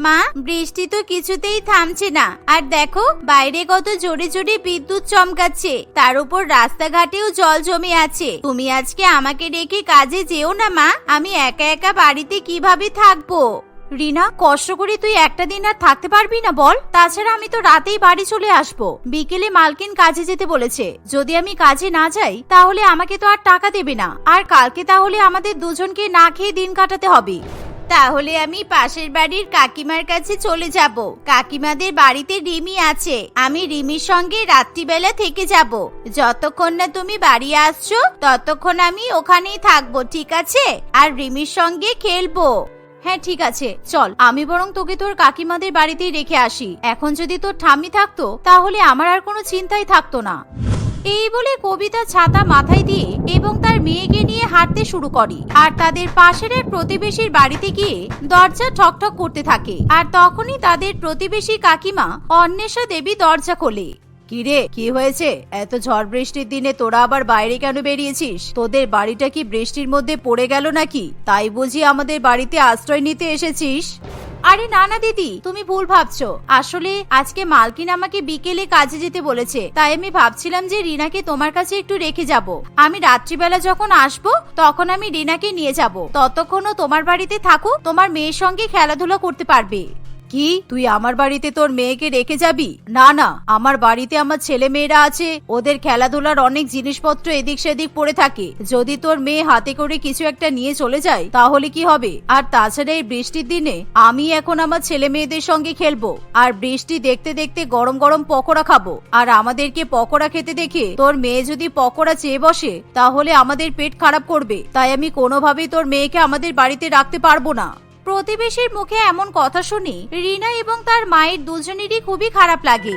মা, বৃষ্টি তো কিছুতেই থামছে না। আর দেখো, বাইরে কত জোরে জোরে বিদ্যুৎ চমকাচ্ছে। তার উপর রাস্তাঘাটেও জল জমে আছে। তুমি আজকে আমাকে রেখে কাজে যেও না, মা। আমি একা একা বাড়িতে কীভাবে থাকব? রিনা, কষ্ট করে তুই একটা দিন আর থাকতে পারবি না বল। তাছাড়া আমি তো রাতেই বাড়ি চলে আসব। বিকেলে মালকিন কাজে যেতে বলেছে। যদি আমি কাজে না যাই, তাহলে আমাকে তো আর টাকা দেবে না। আর কালকে তাহলে আমাদের দুজনকে না খেয়ে দিন কাটাতে হবে। তাহলে আমি পাশের বাড়ির কাকিমার কাছে চলে যাব। কাকিমাদের বাড়িতে রিমি আছে। আমি রিমির সঙ্গে রাত্রিবেলা থেকে যাব। যতক্ষণ না তুমি বাড়ি আসছো, ততক্ষণ আমি ওখানেই থাকব, ঠিক আছে? আর রিমির সঙ্গে খেলব। হ্যাঁ ঠিক আছে। চল, আমি বরং তোকে তোর কাকিমাদের বাড়িতেই রেখে আসি। এখন যদি তোর ঠাম্মি থাকতো, তাহলে আমার আর কোনো চিন্তাই থাকতো না। এই বলে কবিতা ছাতা মাথায় দিয়ে এবং তার মেয়েকে নিয়ে হাঁটতে শুরু করে। আর তাদের পাশের এক প্রতিবেশীর বাড়িতে গিয়ে দরজা ঠকঠক করতে থাকে। আর তখনই তাদের প্রতিবেশী কাকিমা অন্বেষা দেবী দরজা খোলে। কিরে, কি হয়েছে? এত ঝড় বৃষ্টির দিনে তোরা আবার বাইরে কেন বেরিয়েছিস? তোদের বাড়িটা কি বৃষ্টির মধ্যে পড়ে গেল নাকি? তাই বুঝি আমাদের বাড়িতে আশ্রয় নিতে এসেছিস? আরে না না, দিদি, তুমি ভুল ভাবছ। আসলে আজকে মালকিন আমাকে বিকেলে কাজে যেতে বলেছে, তাই আমি ভাবছিলাম যে রিনাকে তোমার কাছে একটু রেখে যাব। আমি রাত্রিবেলা যখন আসব, তখন আমি রিনাকে নিয়ে যাব। ততক্ষণও তোমার বাড়িতে থাকো তোমার মেয়ের সঙ্গে খেলাধুলা করতে পারবে। কি? তুই আমার বাড়িতে তোর মেয়েকে রেখে যাবি? না না, আমার বাড়িতে আমার ছেলে মেয়েরা আছে। ওদের খেলাধুলার অনেক জিনিসপত্র এদিক সেদিক পড়ে থাকে। যদি তোর মেয়ে হাতে করে কিছু একটা নিয়ে চলে যায়, তাহলে কি হবে? আর তাছাড়া এই বৃষ্টির দিনে আমি এখন আমার ছেলে মেয়েদের সঙ্গে খেলব। আর বৃষ্টি দেখতে দেখতে গরম গরম পকোড়া খাব। আর আমাদেরকে পকোড়া খেতে দেখে তোর মেয়ে যদি পকোড়া চেয়ে বসে, তাহলে আমাদের পেট খারাপ করবে। তাই আমি কোনোভাবেই তোর মেয়েকে আমাদের বাড়িতে রাখতে পারব না। প্রতিবেশীর মুখে এমন কথা শুনি, রিনা এবং তার মায়ের দুজনেরই খুবই খারাপ লাগে।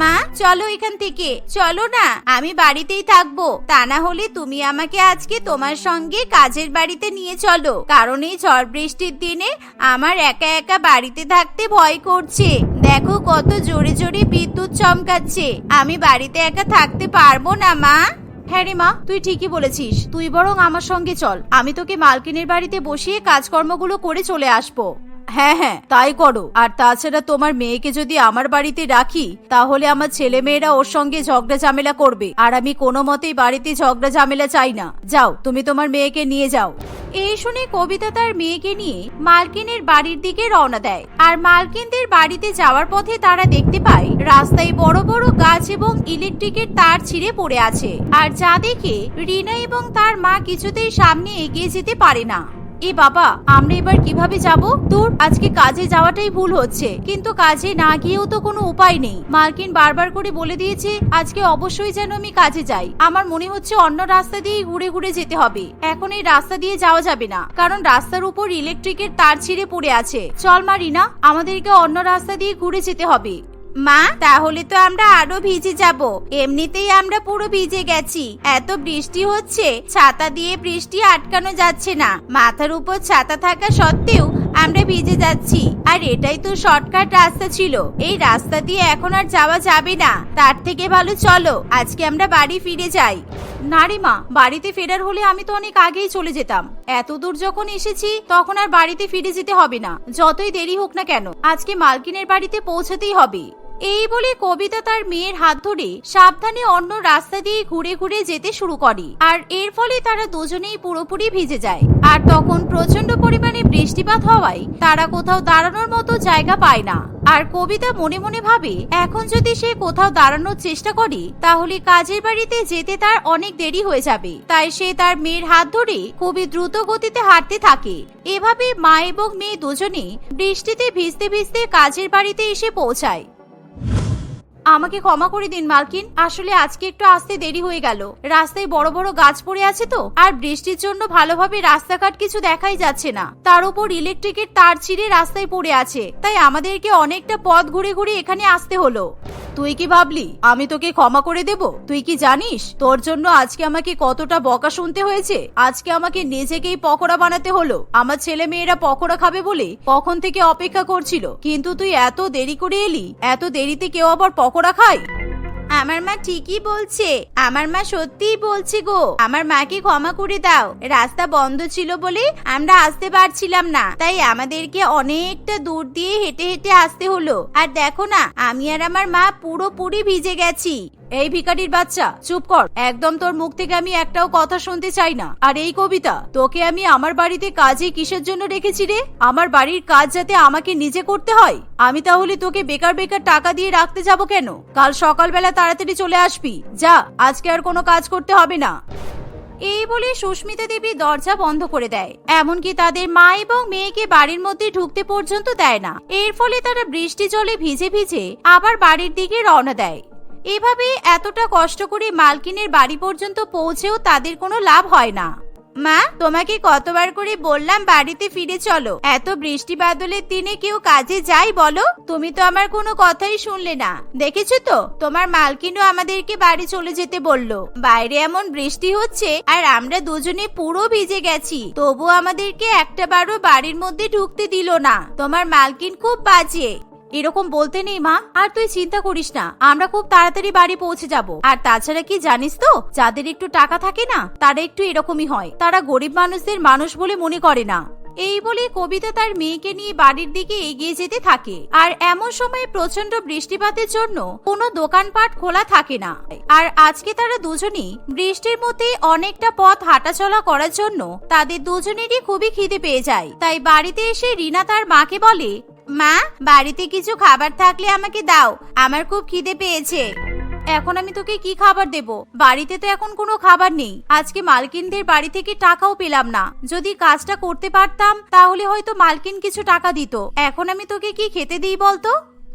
মা, চলো এখান থেকে। চলো না, আমি বাড়িতেই থাকব। তা না হলে তুমি আমাকে আজকে তোমার সঙ্গে কাজের বাড়িতে নিয়ে চলো, কারণ এই ঝড় বৃষ্টির দিনে আমার একা একা বাড়িতে থাকতে ভয় করছে। দেখো কত জোরে জোরে বিদ্যুৎ চমকাচ্ছে। আমি বাড়িতে একা থাকতে পারব না, মা। হ্যাঁ রে মা, তুই ঠিকই বলেছিস। তুই বরং আমার সঙ্গে চল। আমি তোকে মালকিনের বাড়িতে বসিয়ে কাজকর্মগুলো করে চলে আসব। হ্যাঁ হ্যাঁ তাই করো। আর তাছাড়া তোমার মেয়েকে যদি আমার বাড়িতে রাখি, তাহলে আমার ছেলে মেয়েরা ওর সঙ্গে ঝগড়া ঝামেলা করবে। আর আমি কোনো মতেই বাড়িতে ঝগড়া ঝামেলা চাই না। যাও, তুমি তোমার মেয়েকে নিয়ে যাও। এই শুনে কবিতা তার মেয়েকে নিয়ে মালকিনের বাড়ির দিকে রওনা দেয়। আর মালকিনদের বাড়িতে যাওয়ার পথে তারা দেখতে পায়, রাস্তায় বড় বড় গাছ এবং ইলেকট্রিকের তার ছিঁড়ে পড়ে আছে। আর যা দেখে রিনা এবং তার মা কিছুতেই সামনে এগিয়ে যেতে পারে না। এ বাবা, আমরা এবার কীভাবে যাব? তোর, আজকে কাজে যাওয়াটাই ভুল হচ্ছে। কিন্তু কাজে না গিয়েও তো কোনো উপায় নেই। মার্কিন বারবার করে বলে দিয়েছে, আজকে অবশ্যই যেন আমি কাজে যাই। আমার মনে হচ্ছে অন্য রাস্তা দিয়ে ঘুরে ঘুরে যেতে হবে। এখন এই রাস্তা দিয়ে যাওয়া যাবে না। কারণ রাস্তার উপর ইলেকট্রিকের তার ছিঁড়ে পড়ে আছে। চল মা রিনা আমাদেরকে অন্য রাস্তা দিয়ে ঘুরে যেতে হবে। মা, তাহলে তো আমরা আরও ভিজে যাব। এমনিতেই আমরা পুরো ভিজে গেছি। এত বৃষ্টি হচ্ছে, ছাতা দিয়ে বৃষ্টি আটকানো যাচ্ছে না। মাথার উপর ছাতা থাকা সত্ত্বেও আমরা ভিজে যাচ্ছি। আর এটাই তো শর্টকাট রাস্তা ছিল। এই রাস্তা দিয়ে এখন আর যাওয়া যাবে না। তার থেকে ভালো চলো, আজকে আমরা বাড়ি ফিরে যাই। নারী মা, বাড়িতে ফেরার হলে আমি তো অনেক আগেই চলে যেতাম। এত দূর যখন এসেছি, তখন আর বাড়িতে ফিরে যেতে হবে না। যতই দেরি হোক না কেন, আজকে মালকিনের বাড়িতে পৌঁছাতেই হবে। এই বলে কবিতা তার মেয়ের হাত ধরে সাবধানে অন্য রাস্তা দিয়ে ঘুরে ঘুরে যেতে শুরু করে। আর এর ফলে তারা দুজনেই পুরোপুরি ভিজে যায়। আর তখন প্রচণ্ড পরিমাণে বৃষ্টিপাত হওয়ায় তারা কোথাও দাঁড়ানোর মতো জায়গা পায় না। আর কবিতা মনে মনে ভাবে, এখন যদি সে কোথাও দাঁড়ানোর চেষ্টা করে, তাহলে কাজের বাড়িতে যেতে তার অনেক দেরি হয়ে যাবে। তাই সে তার মেয়ের হাত ধরে খুবই দ্রুত গতিতে হাঁটতে থাকে। এভাবে মা এবং মেয়ে দুজনে বৃষ্টিতে ভিজতে ভিজতে কাজের বাড়িতে এসে পৌঁছায়। আমাকে ক্ষমা করে দিন মালকিন আসলে আজকে একটু আসতে দেরি হয়ে গেল। রাস্তায় বড় বড় গাছ পড়ে আছে তো? আর বৃষ্টির জন্য ভালোভাবে রাস্তাঘাট কিছু দেখাই যাচ্ছে না। তার উপর ইলেকট্রিকের তার ছিঁড়ে রাস্তায় পড়ে আছে। তাই আমাদেরকে অনেকটা পথ ঘুরে ঘুরে এখানে আসতে হলো। তুই কি ভাবলি? আমি তোকে ক্ষমা করে দেব? তুই কি জানিস? তোর জন্য আজকে আমাকে কতটা বকা শুনতে হয়েছে? আজকে আমাকে নিজেকেই পকোড়া বানাতে হলো। আমার ছেলে মেয়েরা পকোড়া খাবে বলে কখন থেকে অপেক্ষা করছিল। কিন্তু তুই এত দেরি করে এলি? এত দেরিতে কেউ আবার পকোড়া খায়? আমার মা ঠিকই বলছে। আমার মা সত্যিই বলছে গো। আমার মাকে ক্ষমা করে দাও। রাস্তা বন্ধ ছিল বলে আমরা আসতে পারছিলাম না। তাই আমাদেরকে অনেকটা দূর দিয়ে হেঁটে হেঁটে আসতে হলো। আর দেখো না, আমি আর আমার মা পুরোপুরি ভিজে গেছি। এই ভিখারির বাচ্চা, চুপ কর। একদম তোর মুখ থেকে আমি একটাও কথা শুনতে চাই না। আর এই কবিতা, তোকে আমি আমার বাড়িতে কাজে কিসের জন্য রেখেছি রে? আমার বাড়ির কাজ যাতে আমাকে নিজে করতে হয়। আমি তাহলে তোকে বেকার বেকার টাকা দিয়ে রাখতে যাব কেন? কাল সকালবেলা তাড়াতাড়ি চলে আসবি। যা, আজকে আর কোনো কাজ করতে হবে না। এই বলে সুস্মিতা দেবী দরজা বন্ধ করে দেয়। এমনকি তাদের মা এবং মেয়েকে বাড়ির মধ্যে ঢুকতে পর্যন্ত দেয় না। এর ফলে তারা বৃষ্টি জলে ভিজে ভিজে আবার বাড়ির দিকে রওনা দেয়। এভাবে এতটা কষ্ট করে মালকিনের বাড়ি পর্যন্ত পৌঁছেও তাদের কোনো লাভ হয় না। মা, তোমাকে কতবার করে বললাম বাড়িতে ফিরে চলো। এত বৃষ্টি বাদলের দিনে কেউ কাজে যাই বলো? তুমি তো আমার কোনো কথাই শুনলে না। দেখেছ তো? তোমার মালকিনও আমাদেরকে বাড়ি চলে যেতে বলল। বাইরে এমন বৃষ্টি হচ্ছে আর আমরা দুজনে পুরো ভিজে গেছি। তবু আমাদেরকে একটা বারও বাড়ির মধ্যে ঢুকতে দিল না। তোমার মালকিন খুব বাজে। এরকম বলতে নেই, মা। আর তুই চিন্তা করিস না, আমরা খুব তাড়াতাড়ি বাড়ি পৌঁছে যাব। আর তাছাড়া কি জানিস তো, যাদের একটু টাকা থাকে না, তারা একটু এরকমই হয়। তারা গরিব মানুষদের মানুষ বলে মনে করে না। এই বলে কবিতা তার মেয়েকে নিয়ে বাড়ির দিকে এগিয়ে যেতে থাকে। আর এমন সময় প্রচণ্ড বৃষ্টিপাতের জন্য কোনো দোকানপাট খোলা থাকে না। আর আজকে তারা দুজনেই বৃষ্টির মধ্যে অনেকটা পথ হাঁটাচলা করার জন্য তাদের দুজনেরই খুবই খিদে পেয়ে যায়। তাই বাড়িতে এসে রিনা তার মাকে বলে, মা, বাড়িতে কিছু খাবার থাকলে আমাকে দাও। আমার খুব খিদে পেয়েছে। এখন আমি তোকে কি খাবার দেব? বাড়িতে তো এখন কোনো খাবার নেই। আজকে মালকিনদের বাড়ি থেকে টাকাও পেলাম না। যদি কাজটা করতে পারতাম, তাহলে হয়তো মালকিন কিছু টাকা দিত। এখন আমি তোকে কি খেতে দিই বলতো?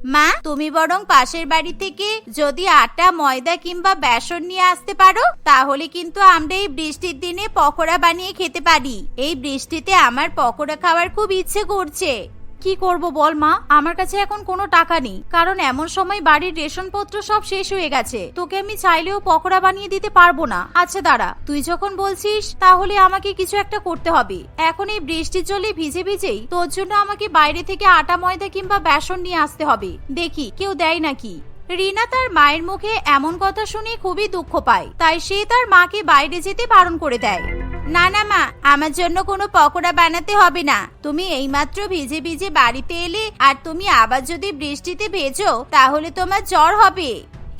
মা, তুমি বরং পাশের বাড়ি থেকে যদি আটা, ময়দা কিংবা বেসন নিয়ে আসতে পারো, তাহলে কিন্তু আমরা এই বৃষ্টির দিনে পকোড়া বানিয়ে খেতে পারি। এই বৃষ্টিতে আমার পকোড়া খাওয়ার খুব ইচ্ছে করছে। কি করব বল মা? আমার কাছে এখন কোনো টাকা নেই। কারণ এমন সময় বাড়ির রেশনপত্র সব শেষ হয়ে গেছে। তোকে আমি চাইলেও পকোড়া বানিয়ে দিতে পারব না। আচ্ছা দাঁড়া, তুই যখন বলছিস, তাহলে আমাকে কিছু একটা করতে হবে। এখন এই বৃষ্টির জলে ভিজে ভিজেই তোর জন্য আমাকে বাইরে থেকে আটা, ময়দা কিংবা বেসন নিয়ে আসতে হবে। দেখি, কেউ দেয় নাকি? রিনা তার মায়ের মুখে এমন কথা শুনে খুবই দুঃখ পায়। তাই সে তার মাকে বাইরে যেতে বারণ করে দেয়। না না, মা, আমার জন্য কোনো পকোড়া বানাতে হবে না। তুমি এইমাত্র ভিজে ভিজে বাড়িতে এলে আর তুমি আবার যদি বৃষ্টিতে ভেজো, তাহলে তোমার জ্বর হবে।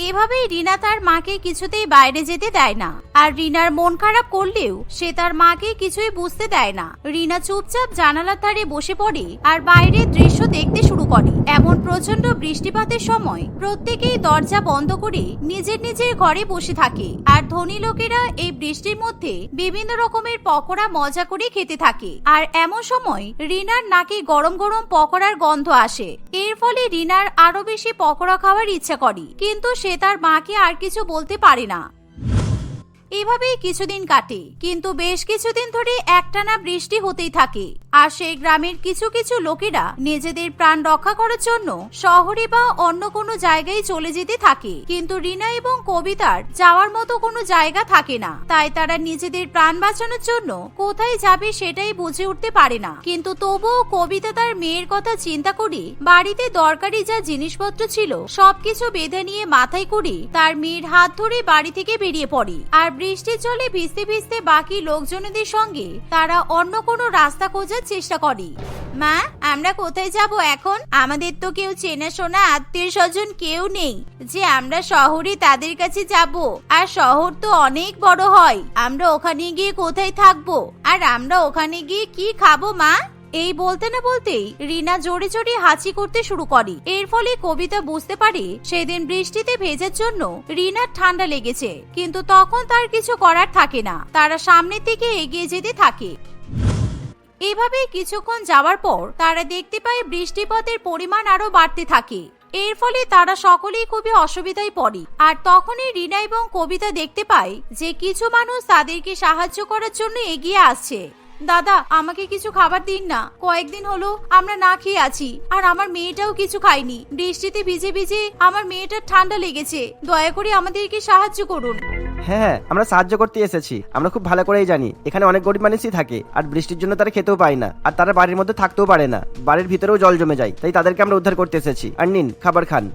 এভাবেই রিনা তার মাকে কিছুতেই বাইরে যেতে দেয় না। আর রিনার মন খারাপ করলেও সে তার মাকে কিছুই বুঝতে দেয় না। রিনা চুপচাপ জানালার ধারে বসে পড়ে আর বাইরের দৃশ্য দেখতে শুরু করে। এমন প্রচণ্ড বৃষ্টিপাতের সময় প্রত্যেকেই দরজা বন্ধ করে নিজের নিজের ঘরে বসে থাকে। আর ধনী লোকেরা এই বৃষ্টির মধ্যে বিভিন্ন রকমের পকোড়া মজা করে খেতে থাকে। আর এমন সময় রিনার নাকে গরম গরম পকোড়ার গন্ধ আসে। এর ফলে রিনার আরও বেশি পকোড়া খাওয়ার ইচ্ছা করে। কিন্তু সে তার মাকে আর কিছু বলতে পারে না। এভাবেই কিছুদিন কাটে, কিন্তু বেশ কিছুদিন ধরে একটানা বৃষ্টি হতেই থাকে। আর সেই গ্রামের কিছু কিছু লোকেরা নিজেদের প্রাণ রক্ষা করার জন্য শহরে বা অন্য কোনো জায়গায় চলে যেতে থাকে। কিন্তু রিনা এবং কবিতার যাওয়ার মতো কোনো জায়গা থাকে না। তাই তারা নিজেদের প্রাণ বাঁচানোর জন্য কোথায় যাবে সেটাই বুঝে উঠতে পারে না। কিন্তু তবুও কবিতা তার মেয়ের কথা চিন্তা করে বাড়িতে দরকারি যা জিনিসপত্র ছিল, সবকিছু বেঁধে নিয়ে মাথায় করে তার মেয়ের হাত ধরে বাড়ি থেকে বেরিয়ে পড়ে। আর বৃষ্টির জলে ভিজতে ভিজতে বাকি লোকজনদের সঙ্গে, তারা অন্য কোনো রাস্তা খোঁজার চেষ্টা করে। মা, আমরা কোথায় যাব এখন? আমাদের তো কেউ চেনাশোনা আত্মীয় স্বজন কেউ নেই। যে আমরা শহরে তাদের কাছে যাব। আর শহর তো অনেক বড় হয়। আমরা ওখানে গিয়ে কোথায় থাকব? আর আমরা ওখানে গিয়ে কি খাব, মা? এই বলতে না বলতেই রিনা জোরে জোরে হাঁচি করতে শুরু করে। এর ফলে কবিতা বুঝতে পারে সেদিন বৃষ্টিতে ভেজার জন্য রিনার ঠান্ডা লেগেছে, কিন্তু তখন তার কিছু করার থাকে না। তারা সামনের দিকে এগিয়ে যেতে থাকে। এভাবে কিছুক্ষণ যাওয়ার পর তারা দেখতে পায় বৃষ্টিপাতের পরিমাণ আরও বাড়তে থাকে। এর ফলে তারা সকলেই খুবই অসুবিধায় পড়ে। আর তখনই রিনা এবং কবিতা দেখতে পায় যে কিছু মানুষ তাদেরকে সাহায্য করার জন্য এগিয়ে আসছে। দাদা, আমাকে কিছু খাবার দিন না। কয়েকদিন হলো আমরা না খেয়ে আছি, আর আমার মেয়েটাও কিছু খায়নি। বৃষ্টিতে ভিজে ভিজে আমার মেয়েটার ঠান্ডা লেগেছে। দয়া করে আমাদেরকে সাহায্য করুন। হ্যাঁ হ্যাঁ আমরা সাহায্য করতে এসেছি। আমরা খুব ভালো করেই জানি। এখানে অনেক গরিব মানুষই থাকে, আর বৃষ্টির জন্য তারা খেতেও পায় না। আর তারা বাড়ির মধ্যে থাকতেও পারে না। বাড়ির ভিতরেও জল জমে যায়, তাই তাদেরকে আমরা উদ্ধার করতে এসেছি। আর নিন, খাবার খান।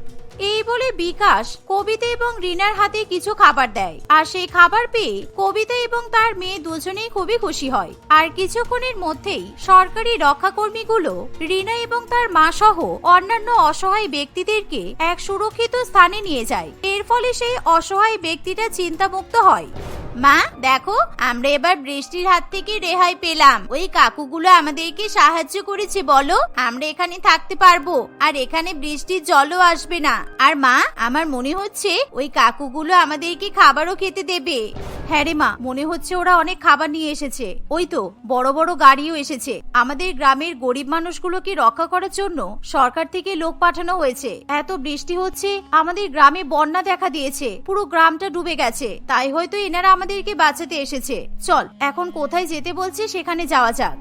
বলে বিকাশ কবিতা এবং রিনার হাতে কিছু খাবার দেয়। আর সেই খাবার পেয়ে কবিতা এবং তার মেয়ে দুজনেই খুবই খুশি হয়। আর কিছুক্ষণের মধ্যেই সরকারি রক্ষাকর্মীগুলো রিনা এবং তার মা সহ অন্যান্য অসহায় ব্যক্তিদেরকে এক সুরক্ষিত স্থানে নিয়ে যায়। এর ফলে সেই অসহায় ব্যক্তিটা চিন্তামুক্ত হয়। মা, দেখো, আমরা এবার বৃষ্টির হাত থেকে রেহাই পেলাম। ওই কাকুগুলো আমাদেরকে সাহায্য করেছে, বলো। আমরা এখানে থাকতে পারব। আর এখানে বৃষ্টির জলও আসবে না। আর মা, আমার মনে হচ্ছে ওই কাকুগুলো আমাদেরকে খাবারও খেতে দেবে। হ্যাঁ রে মা, মনে হচ্ছে ওরা অনেক খাবার নিয়ে এসেছে। ওই তো, বড় বড় গাড়িও এসেছে। আমাদের গ্রামের গরিব মানুষগুলোকে রক্ষা করার জন্য সরকার থেকে লোক পাঠানো হয়েছে। এত বৃষ্টি হচ্ছে, আমাদের গ্রামে বন্যা দেখা দিয়েছে। পুরো গ্রামটা ডুবে গেছে। তাই হয়তো এনারা আমাদেরকে বাঁচাতে এসেছে। চল, এখন কোথায় যেতে বলছে সেখানে যাওয়া যাক।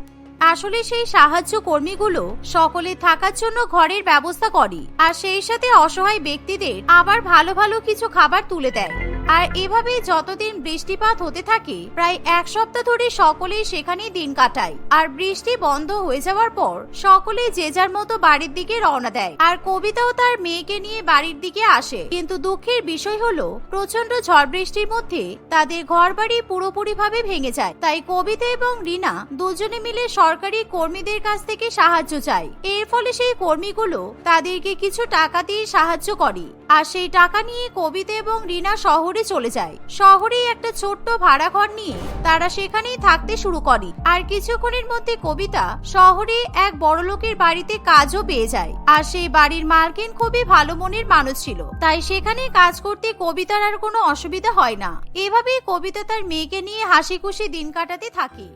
আসলে সেই সাহায্য কর্মীগুলো সকলে থাকার জন্য ঘরের ব্যবস্থা করে, আর সেই সাথে অসহায় ব্যক্তিদের আবার ভালো ভালো কিছু খাবার তুলে দেয়। আর এভাবে যতদিন বৃষ্টিপাত হতে থাকে, প্রায় এক সপ্তাহ ধরে সকলেই সেখানেই দিন কাটায়। আর বৃষ্টি বন্ধ হয়ে যাওয়ার পর সকলে যে যার মতো বাড়ির দিকে রওনা দেয়। আর কবিতাও তার মেয়েকে নিয়ে বাড়ির দিকে আসে। কিন্তু দুঃখের বিষয় হলো প্রচণ্ড ঝড় বৃষ্টির মধ্যে তাদের ঘরবাড়ি পুরোপুরি ভাবে ভেঙে যায়। তাই কবিতা এবং রিনা দুজনে মিলে সরকারি কর্মীদের কাছ থেকে সাহায্য চায়। এর ফলে সেই কর্মীগুলো তাদেরকে কিছু টাকা দিয়ে সাহায্য করে। আর সেই টাকা নিয়ে কবিতা এবং রিনা শহরে চলে যায়। শহরেই একটা ছোট্ট ভাড়া ঘর নিয়ে তারা সেখানেই থাকতে শুরু করে। আর কিছুক্ষণের মধ্যে কবিতা শহরে এক বড় লোকের বাড়িতে কাজও পেয়ে যায়। আর সেই বাড়ির মালকিন খুবই ভালো মনের মানুষ ছিল। তাই সেখানে কাজ করতে কবিতার আর কোনো অসুবিধা হয় না। এভাবেই কবিতা তার মেয়েকে নিয়ে হাসি খুশি দিন কাটাতে থাকে।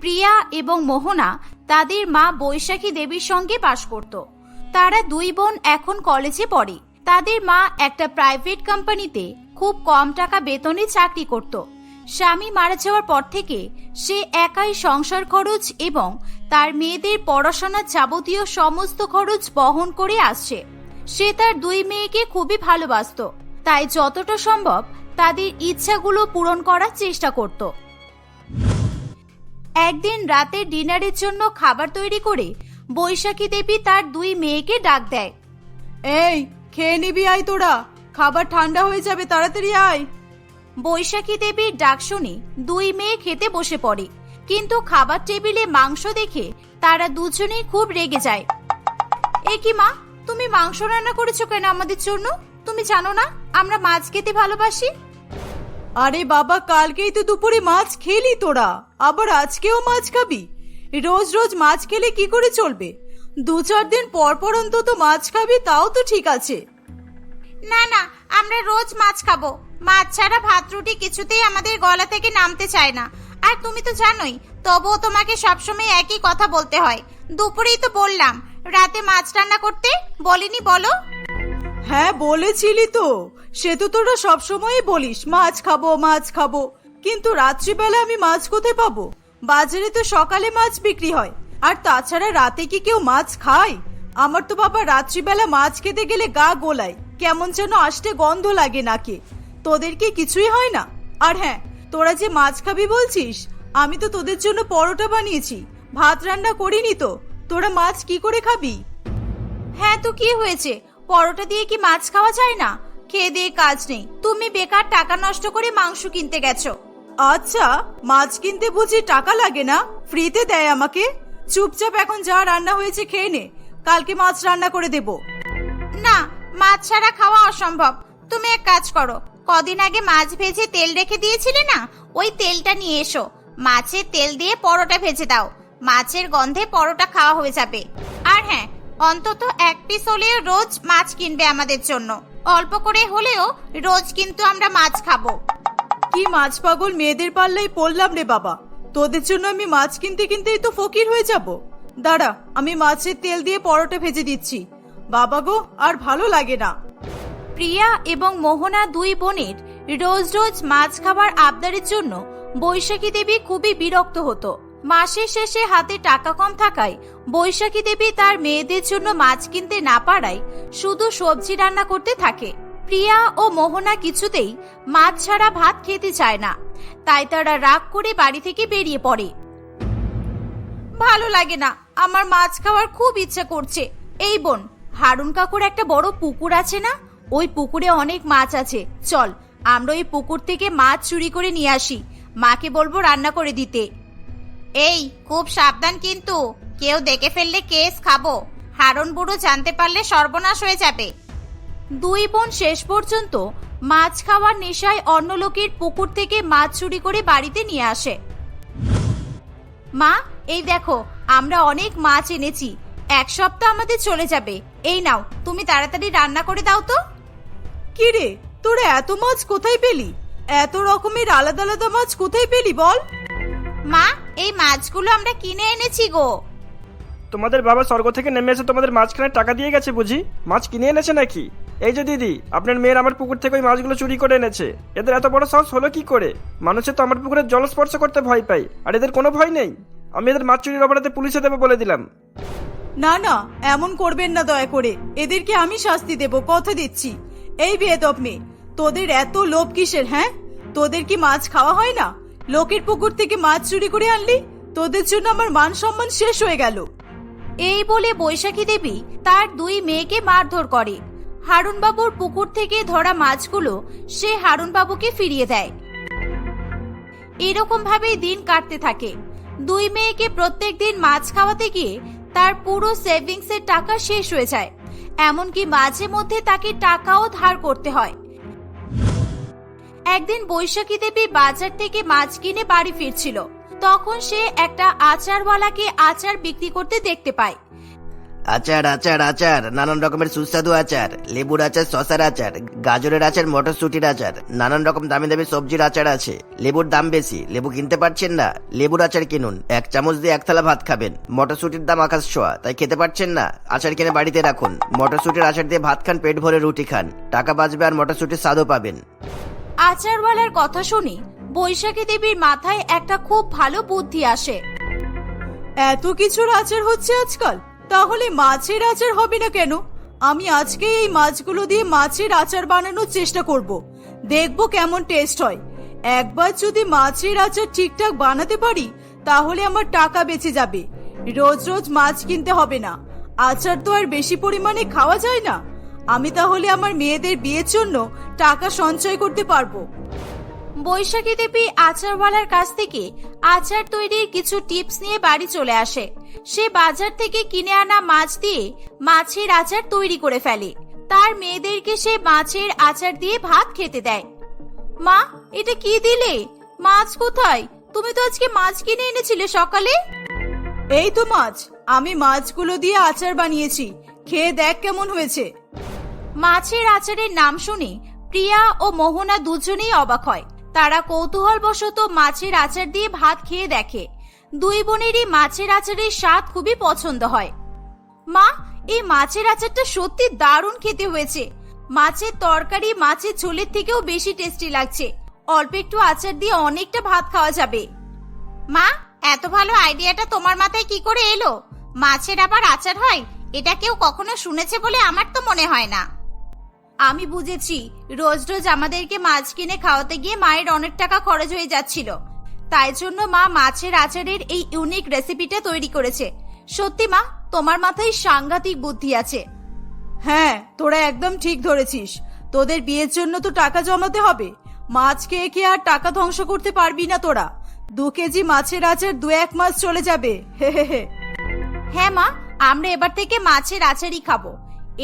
প্রিয়া এবং মোহনা তাদের মা বৈশাখী দেবীর সঙ্গে বাস করত। তারা দুই বোন এখন কলেজে পড়ে। তাদের মা একটা প্রাইভেট কোম্পানিতে খুব কম টাকা বেতনে চাকরি করত। স্বামী মারা যাওয়ার পর থেকে সে একাই সংসার খরচ এবং তার মেয়েদের পড়াশোনার যাবতীয় সমস্ত খরচ বহন করে আসছে। সে তার দুই মেয়েকে খুবই ভালোবাসত। তাই যতটা সম্ভব তাদের ইচ্ছাগুলো পূরণ করার চেষ্টা করত। একদিন রাতে ডিনারের জন্য খাবার তৈরি করে বৈশাখী দেবী তার দুই মেয়েকে ডাক দেয়। এই খেয়ে নিবি আয় তোরা। খাবার ঠান্ডা হয়ে যাবে তাড়াতাড়ি আয়। বৈশাখী দেবীর ডাক শুনে দুই মেয়ে খেতে বসে পড়ে। কিন্তু খাবার টেবিলে মাংস দেখে তারা দুজনেই খুব রেগে যায়। এ কি মা তুমি মাংস রান্না করেছ কেন আমাদের জন্য? তুমি জানো না আমরা মাছ খেতে ভালোবাসি? আরে বাবা কালকেই তো দুপুরে মাছ খেলি তোরা। আবার আজকেও মাছ খাবি? রোজ রোজ মাছ খেলে কি করে চলবে? দু চার দিন পর পর অন্তত মাছ খাবি তাও তো ঠিক আছে। না না আমরা রোজ মাছ খাব। মাছ ছাড়া ভাত রুটি কিছুতেই আমাদের গলা থেকে নামতে চায় না। আর তুমি তো জানোই তবুও তোমাকে সবসময় একই কথা বলতে হয়। দুপুরেই তো বললাম রাতে মাছ রান্না করতে? বলিনি বলো। হ্যাঁ বলেছিলি তো। সে তো তোরা সবসময়ই বলিস মাছ খাব মাছ খাব। কিন্তু রাত্রিবেলা আমি মাছ কোথায় পাবো? বাজারে তো সকালে মাছ বিক্রি হয়। আর তাছাড়া রাতে কি কেউ মাছ খায়? আমার তো বাবা রাত্রিবেলা মাছ খেতে গেলে গা গোলায়। কেমন যেন আসতে গন্ধ লাগে নাকে। তোদের কি কিছুই হয় না? আর হ্যাঁ তোরা যে মাছ খাবি বলছিস, আমি তো তোদের জন্য পরোটা বানিয়েছি। ভাত রান্না করিনি তো, তোরা মাছ কি করে খাবি? হ্যাঁ তো কি হয়েছে? পরোটা দিয়ে কি মাছ খাওয়া যায় না? খেয়ে দিয়ে কাজ নেই। তুমি বেকার টাকা নষ্ট করে মাংস কিনতে গেছো। আচ্ছা মাছ কিনতে বুঝি টাকা লাগে না? ফ্রিতে দেয় আমাকে? চুপচাপ এখন যা রান্না হয়েছে খেয়ে নে। কালকে মাছ রান্না করে দেব। না, মাছ ছাড়া খাওয়া অসম্ভব। তুমি এক কাজ করো, কদিন আগে মাছ ভেজে তেল রেখে দিয়েছিলে না? ওই তেলটা নিয়ে এসো। মাছের তেল দিয়ে পরোটা ভেজে দাও। মাছের গন্ধে পরোটা খাওয়া হয়ে যাবে। আর হ্যাঁ অন্তত এক পিস হলেও রোজ মাছ কিনবে আমাদের জন্য। অল্প করে হলেও রোজ কিন্তু আমরা মাছ খাব। কি মাছ পাগল মেয়েদের পাল্লাই পড়লাম রে বাবা? তোদের জন্য আমি মাছ কিনতে কিনতেই তো ফকির হয়ে যাব। দাঁড়া, আমি মাছের তেল দিয়ে পরোটা ভেজে দিচ্ছি। বাবা গো, আর ভালো লাগে না। প্রিয়া এবং মোহনা দুই বোনের রোজ রোজ মাছ খাবার আবদারের জন্য বৈশাখী দেবী খুবই বিরক্ত হতো। মাসের শেষে হাতে টাকা কম থাকায় বৈশাখী দেবী তার মেয়েদের জন্য মাছ কিনতে না পারায় শুধু সবজি রান্না করতে থাকে। প্রিয়া ও মোহনা কিছুতেই মাছ ছাড়া ভাত খেতে চায় না। তাই তারা রাগ করে বাড়ি থেকে বেরিয়ে পড়ে। ভালো লাগে না, আমার মাছ খাওয়ার খুব ইচ্ছা করছে। এই বোন, হারুন কাকুর একটা বড় পুকুর আছে না? ওই পুকুরে অনেক মাছ আছে। চল, আমরা ওই পুকুর থেকে মাছ চুরি করে নিয়ে আসি। মাকে বলব রান্না করে দিতে। এই, খুব সাবধান কিন্তু। কেউ দেখে ফেললে কেস খাব। হারুন বুড়ো জানতে পারলে সর্বনাশ হয়ে যাবে। দুই বোন শেষ পর্যন্ত মাছ খাওয়ার নেশায় অন্য লোকের পুকুর থেকে মাছ চুরি করে বাড়িতে নিয়ে আসে। মা এই দেখো আমরা অনেক মাছ এনেছি। এক সপ্তাহ আমাদের চলে যাবে। এই নাও তুমি তাড়াতাড়ি রান্না করে দাও তো। কি রে তোরা এত মাছ কোথায় পেলি? এত রকমের আলাদা আলাদা মাছ কোথায় পেলি বল? মা এই মাছগুলো আমরা কিনে এনেছি গো। তোমাদের বাবা স্বর্গ থেকে নেমে এসে তোমাদের মাঝখানে টাকা দিয়ে গেছে বুঝি? মাছ কিনে এনেছে নাকি? এই যে দিদি আপনার মেয়ের আমার পুকুর থেকে ওই মাছগুলো চুরি করে এনেছে। এদের এত বড় সাহস হলো কি করে? মানুষের তো আমার পুকুরের জল স্পর্শ করতে ভয় পায় আর এদের কোনো ভয় নেই। আমি এদের মাছ চুরির অপরাধে পুলিশে দেবো বলে দিলাম। না না এমন করবেন না দয়া করে। এদেরকে আমি শাস্তি দেব কথা দিচ্ছি। এই বেদব মেয়ে তোদের এত লোভ কিসের হ্যাঁ? তোদের কি মাছ খাওয়া হয় না? লোকের পুকুর থেকে মাছ চুরি করে আনলি? তোদের জন্য আমার মান সম্মান শেষ হয়ে গেল। এই বলে বৈশাখী দেবী তার দুই মেয়েকে মারধর করে। হারুন বাবুর পুকুর থেকে ধরা মাছগুলো সে হারুন বাবুকে ফিরিয়ে দেয়। এরকম ভাবেই দিন কাটতে থাকে। দুই মেয়েকে প্রত্যেক দিন মাছ খাওয়াতে গিয়ে তার পুরো সেভিংস এর টাকা শেষ হয়ে যায়। এমনকি মাঝে মধ্যে তাকে টাকাও ধার করতে হয়। একদিন বৈশাখী দেবী বাজার থেকে মাছ কিনে বাড়ি ফিরছিল। তখন সে একটা আচারওয়ালাকে আচার বিক্রি করতে দেখতে পায়। আচার আচার আচার, নানান রকমের সুস্বাদু আচার, লেবুর আচার শশার আচার, গাজরের আচার, মটরশুটির আচার, নানান রকম দামি দামি সবজির আচার আছে। লেবুর দাম বেশি, লেবু কিনতে পারছেন না, লেবুর আচার কিনুন। এক চামচ দিয়ে এক থালা ভাত খাবেন। মটরশুটির দাম আকাশ ছোঁয়া, তাই খেতে পারছেন না, আচার কিনে বাড়িতে রাখুন। মটরশুটির আচার দিয়ে ভাত খান, পেট ভরে রুটি খান, টাকা বাঁচবে আর মটরশুটির স্বাদও পাবেন। আচারওয়ালার কথা শুনে বৈশাখী দেবীর মাথায় একটা খুব ভালো বুদ্ধি আসে। এত কিছুর আচার হচ্ছে আজকাল? তাহলে মাছের আচার হবে না কেন? আমি আজকে এই মাছগুলো দিয়ে মাছের আচার বানানোর চেষ্টা করব। দেখব কেমন টেস্ট হয়। একবার যদি মাছের আচার ঠিকঠাক বানাতে পারি, তাহলে আমার টাকা বেঁচে যাবে। রোজ রোজ মাছ কিনতে হবে না। আচার তো আর বেশি পরিমাণে খাওয়া যায় না। আমি তাহলে আমার মেয়েদের বিয়ের জন্য টাকা সঞ্চয় করতে পারব। বৈশাখী দেবী আচারওয়ালার কাছ থেকে আচার তৈরির কিছু টিপস নিয়ে বাড়ি চলে আসে। সে বাজার থেকে কিনে আনা মাছ দিয়ে মাছের আচার তৈরি করে ফেলে। তার মেয়েদেরকে সে মাছের আচার দিয়ে ভাত খেতে দেয়। মা এটা কি দিলে? মাছ কোথায়? তুমি তো আজকে মাছ কিনে এনেছিলে সকালে। এই তো মাছ। আমি মাছগুলো দিয়ে আচার বানিয়েছি। খেয়ে দেখ কেমন হয়েছে। মাছের আচারের নাম শুনে প্রিয়া ও মোহনা দুজনেই অবাক হয়। তারা কৌতূহল বশত মাছের আচার দিয়ে ভাত খেয়ে দেখে। দুই বোনেরই মাছের আচারের স্বাদ খুবই পছন্দ হয়। মা, এই মাছের আচারটা সত্যি দারুণ খেতে হয়েছে। মাছের তরকারি মাছের ঝোলের থেকেও বেশি টেস্টি লাগছে। অল্প একটু আচার দিয়ে অনেকটা ভাত খাওয়া যাবে। মা, এত ভালো আইডিয়াটা তোমার মাথায় কি করে এলো? মাছের আবার আচার হয়? এটা কেউ কখনো শুনেছে বলে আমার তো মনে হয় না। আমি বুঝেছি রোজ রোজ আমাদেরকে মাছ কিনে খাওয়াতে গিয়ে মায়ের অনেক টাকা খরচ হয়ে যাচ্ছিল। তাই জন্য মা মাছের আচারের এই ইউনিক রেসিপিটা তৈরি করেছে। সত্যি মা তোমার মাথায় সাংঘাতিক বুদ্ধি আছে। হ্যাঁ তোরা একদম ঠিক ধরেছিস। তোদের বিয়ের জন্য তো টাকা জমাতে হবে। মাছ খেয়ে খেয়ে আর টাকা ধ্বংস করতে পারবি না তোরা। দু কেজি মাছের আচার দু এক মাস চলে যাবে। হে হে হে। হ্যাঁ মা আমরা এবার থেকে মাছের আচারই খাব।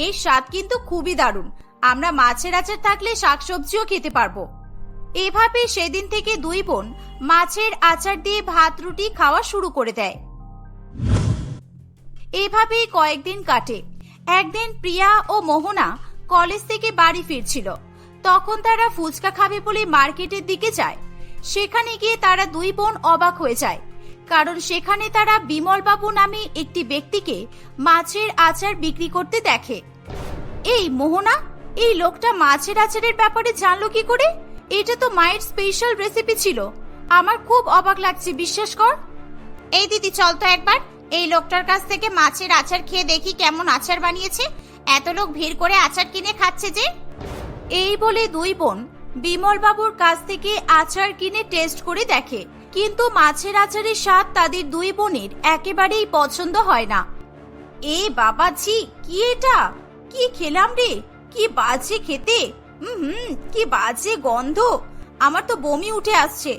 এর স্বাদ কিন্তু খুবই দারুণ। আমরা মাছের আচার থাকলে শাকসবজিও খেতে পারব। এভাবে সেদিন থেকে দুই বোন মাছের আচার দিয়ে ভাত, রুটি খাওয়া শুরু করে দেয়। এভাবেই কয়েকদিন কাটে। একদিন প্রিয়া ও মোহনা কলেজ থেকে বাড়ি ফিরছিল। তখন তারা ফুচকা খাবে বলে মার্কেটের দিকে যায়। সেখানে গিয়ে তারা দুই বোন অবাক হয়ে যায়। কারণ সেখানে তারা বিমল বাবু নামে একটি ব্যক্তিকে মাছের আচার বিক্রি করতে দেখে। এই মোহনা এই লোকটা মাছের আচারের ব্যাপারে জানলো কি করে? এটা তো মায়ের স্পেশাল রেসিপি ছিল। আমার খুব অবাক লাগছে বিশ্বাস কর। এই দিদি চল তো একবার। এই লোকটার কাছ থেকে মাছের আচার খেয়ে দেখি কেমন আচার বানিয়েছে। এত লোক ভিড় করে আচার কিনে খাচ্ছে যে। এই বলে দুই বোন বিমল বাবুর কাছ থেকে আচার কিনে টেস্ট করে দেখে। কিন্তু মাছের আচারের স্বাদ তাদের দুই বোনের একেবারেই পছন্দ হয় না। এ বাবা ছি কি এটা? কি খেলাম রে? কি বাজে খেতে? হুম, কি বাজে গন্ধ। আমার তো বমি উঠে আসছে।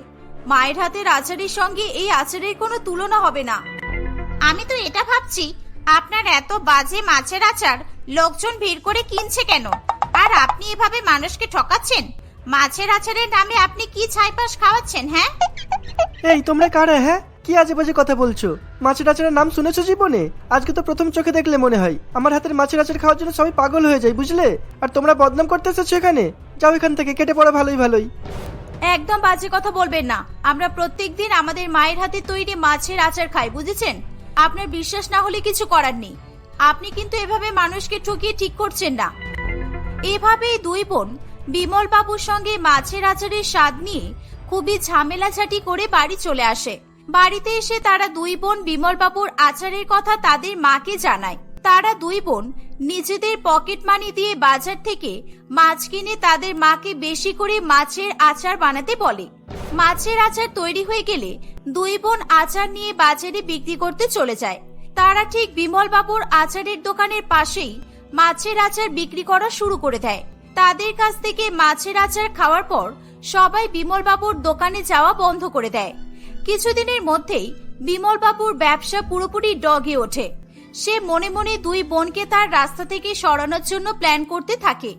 মায়ের হাতের আচারের সঙ্গে এই আচারের কোনো তুলনা হবে না। আমি তো এটা ভাবছি, আপনার এত বাজে মাছের আচার, লোকজন ভিড় করে কিনছে কেন? আর আপনি এভাবে মানুষকে ঠকাচ্ছেন? মাছের আচারের নামে আপনি কি ছাইপাশ খাওয়াচ্ছেন হ্যাঁ? এই, তোমরা কারা হ্যাঁ? কি আজে বাজে কথা বলছো? মাছের আচারের নাম শুনেছো জীবনে? আজকে তো প্রথম চোখে দেখলে মনে হয়। আমার হাতের মাছের আচার খাওয়ার জন্য সবাই পাগল হয়ে যায়, বুঝলে? আর তোমরা বদনাম করতে এসেছ এখানে? যাও এখান থেকে, কেটে পড়া ভালোই ভালোই। একদম বাজে কথা বলবেন না। আমরা প্রত্যেকদিন আমাদের মায়ের হাতে তৈরি মাছের আচার খাই, বুঝেছেন? আপনার বিশ্বাস না হলে কিছু করার নেই। আপনি কিন্তু এভাবে মানুষকে ঠকিয়ে ঠিক করছেন না। এভাবেই দুই বোন বিমল বাবুর সঙ্গে মাছের আচারের স্বাদ নিয়ে খুবই ঝামেলাঝাটি করে বাড়ি চলে আসে। বাড়িতে এসে তারা দুই বোন বিমলবাবুর আচারের কথা তাদের মাকে জানায়। তারা দুই বোন নিজেদের পকেট মানি দিয়ে বাজার থেকে মাছ কিনে তাদের মাকে বেশি করে মাছের আচার বানাতে বলে। মাছের আচার তৈরি হয়ে গেলে দুই বোন আচার নিয়ে বাজারে বিক্রি করতে চলে যায়। তারা ঠিক বিমল বাবুর আচারের দোকানের পাশেই মাছের আচার বিক্রি করা শুরু করে দেয়। তাদের কাছ থেকে মাছের আচার খাওয়ার পর সবাই বিমল বাবুর দোকানে যাওয়া বন্ধ করে দেয়। কিছুদিনের মধ্যেই বিমল বাবুর ব্যবসা পুরোপুরি ডগে ওঠে। সে মনে মনে দুই বোনকে তার রাস্তা থেকে সরানোর জন্য প্ল্যান করতে থাকে।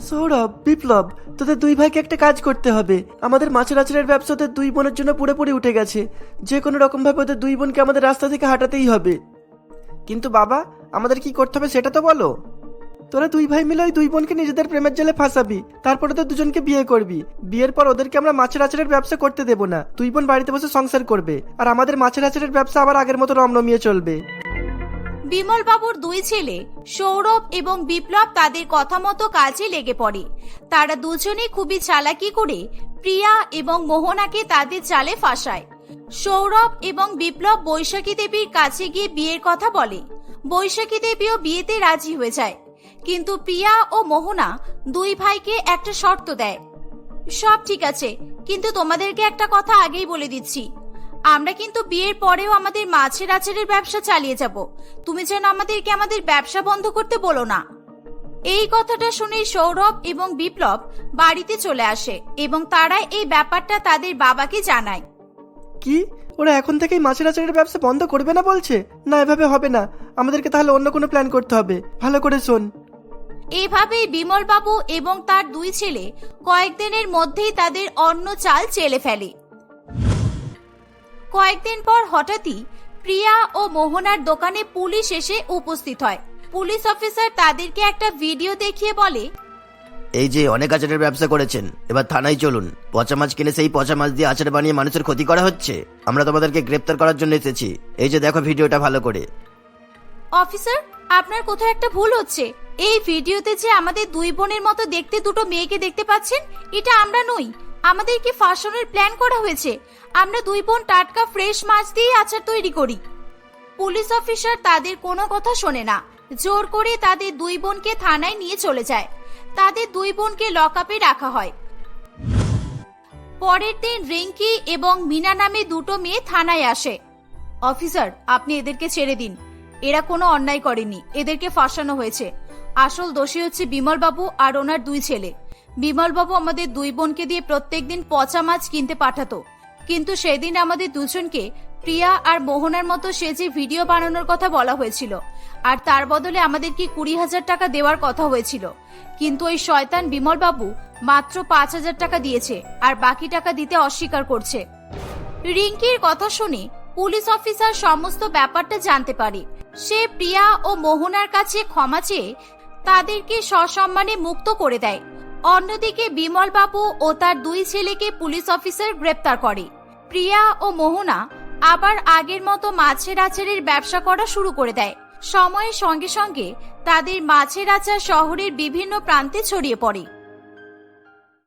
সৌরভ, বিপ্লব, তোদের দুই ভাইকে একটা কাজ করতে হবে। আমাদের মাছের আচারের ব্যবসা ওদের দুই বোনের জন্য পুরোপুরি উঠে গেছে। যে কোনো রকম ভাবে ওদের দুই বোনকে আমাদের রাস্তা থেকে হাঁটাতেই হবে। কিন্তু বাবা, আমাদের কি করতে হবে সেটা তো বলো। তোরা দুই ভাই মিলে ওই দুই বোনকে নিজেদের প্রেমের জালে ফাঁসাবি, তারপরে তো দুজনকে বিয়ে করবি। বিয়ের পর ওদেরকে আমরা মাছের আচারের ব্যবসা করতে দেবো না। দুই বোন বাড়িতে বসে সংসার করবে, আর আমাদের মাছের আচারের ব্যবসা আবার আগের মতো রমরমিয়ে চলবে। বিমল বাবুর দুই ছেলে, সৌরভ এবং বিপ্লব তাদের কথা মতো কাজে লেগে পড়ে। তারা দুজনে খুবই চালাকি করে প্রিয়া এবং মোহনাকে তাদের চালে ফাঁসায়। সৌরভ এবং বিপ্লব বৈশাখী দেবীর কাছে গিয়ে বিয়ের কথা বলে। বৈশাখী দেবীও বিয়েতে রাজি হয়ে যায়। কিন্তু প্রিয়া ও মোহনা দুই ভাইকে একটা শর্ত দেয়। সব ঠিক আছে, কিন্তু তোমাদেরকে একটা কথা আগেই বলে দিচ্ছি। আমরা কিন্তু বিয়ের পরেও আমাদের মাছের আচারের ব্যবসা চালিয়ে যাব। তুমি যেন আমাদেরকে আমাদের ব্যবসা বন্ধ করতে বলো না। এই কথাটা শুনে সৌরভ এবং বিপ্লব বাড়িতে চলে আসে এবং তারা এই ব্যাপারটা তাদের বাবাকে জানায়। কি? ওরা এখন থেকেই মাছের আচারের ব্যবসা বন্ধ করবে না বলছে? না, এভাবে হবে না। আমাদেরকে তাহলে অন্য কোনো প্ল্যান করতে হবে। ভালো করে শোন। এভাবেই বিমল বাবু এবং তার দুই ছেলে কয়েকদিনের মধ্যেই তাদের অন্য চাল চেলে ফেলে। কয়েকদিন পর হঠাৎই প্রিয়া ও মোহনার দোকানে পুলিশ এসে উপস্থিত হয়। পুলিশ অফিসার তাদেরকে একটা ভিডিও দেখিয়ে বলে এই যে অনেক আচারের ব্যবসা করেছেন এবার থানায় চলুন। পচা মাছ কিনে সেই পচা মাছ দিয়ে আচার বানিয়ে মানুষের ক্ষতি করা হচ্ছে? আমরা তোমাদেরকে গ্রেপ্তার করার জন্য এসেছি। এই যে দেখো ভিডিওটা ভালো করে। অফিসার আপনার কোথাও একটা ভুল হচ্ছে। এই ভিডিওতে যে আমাদের দুই বোনের মতো দেখতে দুটো মেয়েকে দেখতে পাচ্ছেন, এটা আমরা নই। আমাদেরকে ফাঁসানোর প্ল্যান করা হয়েছে? আমরা দুই বোন টাটকা ফ্রেশ মাছ দিয়ে আচার তৈরি করি। পুলিশ অফিসার তাদের কোনো কথা শোনে না। জোর করে তাদের দুই বোনকে থানায় নিয়ে চলে যায়। তাদের দুই বোনকে লকআপে রাখা হয়। পরের দিন রিঙ্কি এবং মিনা নামে দুটো মেয়ে থানায় আসে। অফিসার, আপনি এদেরকে ছেড়ে দিন। এরা কোনো অন্যায় করেনি। এদেরকে ফাঁসানো হয়েছে। আসল দোষী হচ্ছে বিমল বাবু আর ওনার দুই ছেলে। বিমল বাবু আমাদের দুই বোনকে দিয়ে প্রত্যেকদিন পচা মাছ কিনতে পাঠাতো। কিন্তু সেদিন আমাদের দুজনকে প্রিয়া আর মোহনার মতো সে যে ভিডিও বানানোর কথা বলা হয়েছিল। আর তার বদলে আমাদেরকে কুড়ি হাজার টাকা দেওয়ার কথা হয়েছিল। কিন্তু ওই শয়তান বিমল বাবু মাত্র পাঁচ হাজার টাকা দিয়েছে আর বাকি টাকা দিতে অস্বীকার করছে। রিঙ্কির কথা শুনে পুলিশ অফিসার সমস্ত ব্যাপারটা জানতে পারে। সে প্রিয়া ও মোহনার কাছে ক্ষমা চেয়ে তাদেরকে সসম্মানে মুক্ত করে দেয়। অন্যদিকে বিমল বাবু ও তার দুই ছেলেকে পুলিশ অফিসার গ্রেপ্তার করে। প্রিয়া ও মোহনা আবার আগের মতো মাছের আচারের ব্যবসা করা শুরু করে দেয়। সময়ের সঙ্গে সঙ্গে তাদের মাছের আচার শহরের বিভিন্ন প্রান্তে ছড়িয়ে পড়ে।